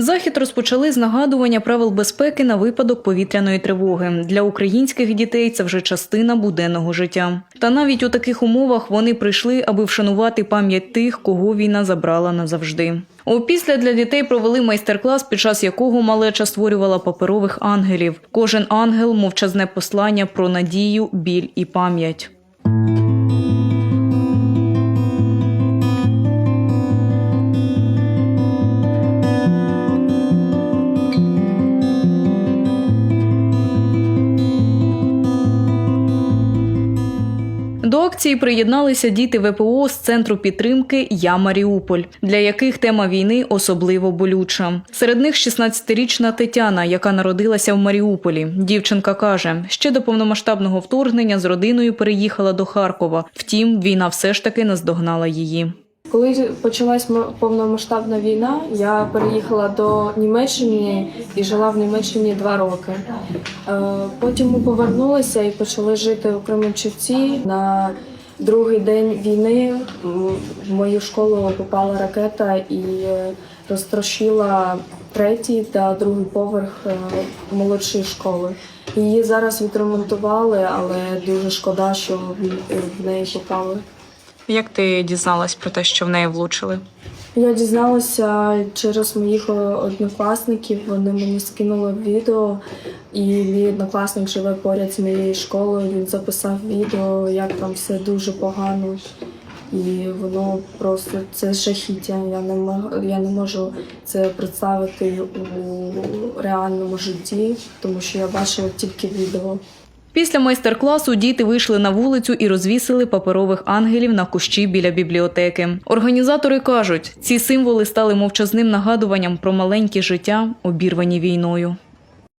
Захід розпочали з нагадування правил безпеки на випадок повітряної тривоги. Для українських дітей це вже частина буденного життя. Та навіть у таких умовах вони прийшли, аби вшанувати пам'ять тих, кого війна забрала назавжди. Опісля для дітей провели майстер-клас, під час якого малеча створювала паперових ангелів. Кожен ангел мовчазне послання про надію, біль і пам'ять. Акції приєдналися діти ВПО з центру підтримки Я Маріуполь, для яких тема війни особливо болюча. Серед них 16-річна Тетяна, яка народилася в Маріуполі. Дівчинка каже, ще до повномасштабного вторгнення з родиною переїхала до Харкова. Втім, війна все ж таки наздогнала її. Коли почалась повномасштабна війна, я переїхала до Німеччини і жила в Німеччині два роки. Е, Потім ми повернулися і почали жити у Кременчуці. На другий день війни в мою школу попала ракета і е, розтрощила третій та другий поверх е, молодшої школи. Її зараз відремонтували, але дуже шкода, що в неї попали. Як ти дізналась про те, що в неї влучили? Я дізналася через моїх е, однокласників. Вони мені скинули відео, і мій однокласник живе поряд з моєю школою. Він записав відео, як там все дуже погано. І воно просто це жахіття. Я не мог, я не можу це представити у реальному житті, тому що я бачила тільки відео. Після майстер-класу діти вийшли на вулицю і розвісили паперових ангелів на кущі біля бібліотеки. Організатори кажуть, ці символи стали мовчазним нагадуванням про маленькі життя, обірвані війною.